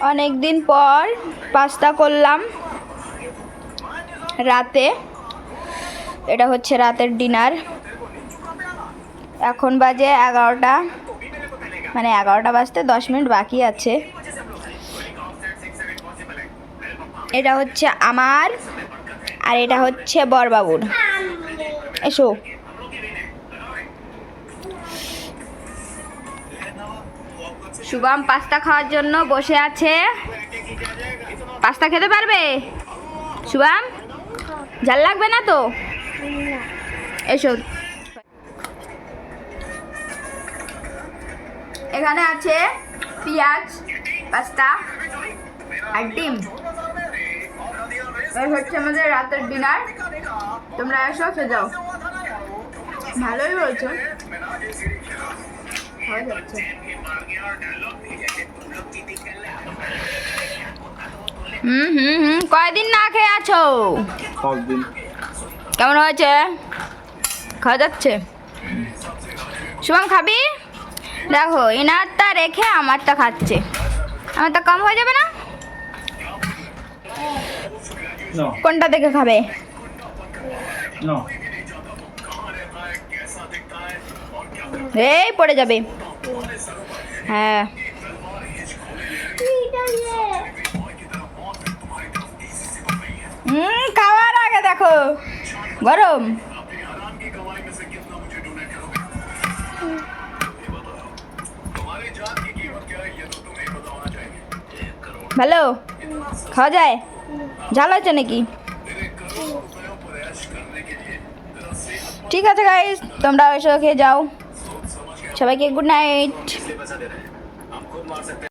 অনেক দিন পর পাস্তা করলাম রাতে। এটা হচ্ছে রাতের ডিনার। এখন বাজে এগারোটা মানে এগারোটা বাজতে দশ মিনিট বাকি আছে। এটা হচ্ছে আমার আর এটা হচ্ছে বরবাবুর। এসো। শুভম পাস্তা খাওয়ার জন্য বসে আছে। পাস্তা খেতে পারবে? শুভম, ঝাল লাগবে না তো? এসো। এখানে আছে পেঁয়াজ, পাস্তা আর ডিম। এই হচ্ছে আমাদের রাতের ডিনার। তোমরা এসো, খেয়ে যাও। ভালোই বলছো। হয়ে যাচ্ছে হুম হুম হুম। কয়দিন না খেয়ে আছো? কেমন হয়েছে? খাওয়া যাচ্ছে? শুভম খাবি? দেখো এনারটা রেখে আমারটা খাচ্ছে। আমারটা কম হয়ে যাবে না? কোনটা থেকে খাবে? না। এই পড়ে যাবে হ্যাঁ হুম খাওয়ার আগে দেখো গরম ভালো খাওয়া যায় ঝাল আছে নাকি ঠিক আছে গাইজ তোমরা এসে খেয়ে যাও। সবাইকে গুড নাইট